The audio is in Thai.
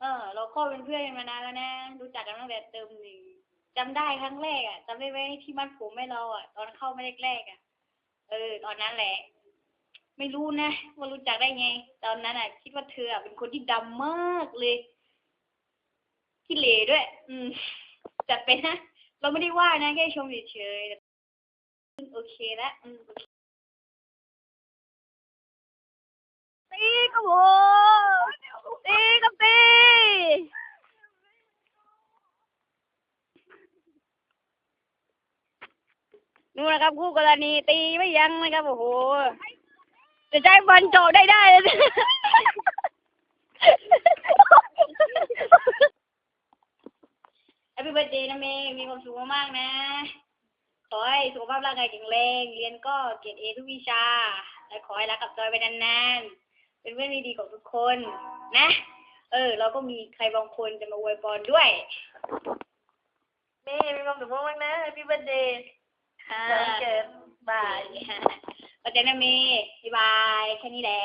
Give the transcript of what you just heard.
เออ เราก็เป็นเพื่อนกันมานานแล้วนะรู้จักกันตั้งแต่เติมหนึ่งจำได้ครั้งแรกอะจำได้ไหมที่มัดผมให้เราอะ ตอนเข้ามาแรกๆอะ เออ ตอนนั้นแหละ ไม่รู้นะว่ารู้จักได้ไง ตอนนั้นอะ คิดว่าเธออะเป็นคนที่ดำมากเลยขี้เหร่ด้วย อืมจัดไปนะเราไม่ได้ว่านะแค่ชมเฉยๆโอเคแล้วอืมโอเคตีครับผมตีครับตี นู่นนะครับคู่กรณีตีไม่ยั้งนะครับโอ้โหจะใช้บอลโจได้ได้เลยแฮปปี้เบิร์ดเดย์นะเมย์มีความสุขมากๆนะ ขอให้สุขภาพร่างกายแข็งแรง เรียนก็เกรดเอทุกวิชา และขอให้รักกับจอยไปนานๆ เป็นเพื่อนที่ดีของทุกคนนะ เออ เราก็มีใครบางคนจะมาอวยพรด้วย เมย์มีความสุขมากๆนะพี่เบิร์ดเดย์ค่ะวัน เกิดบายขอบใจนะเมย์บ๊ายบายแค่นี้แหละ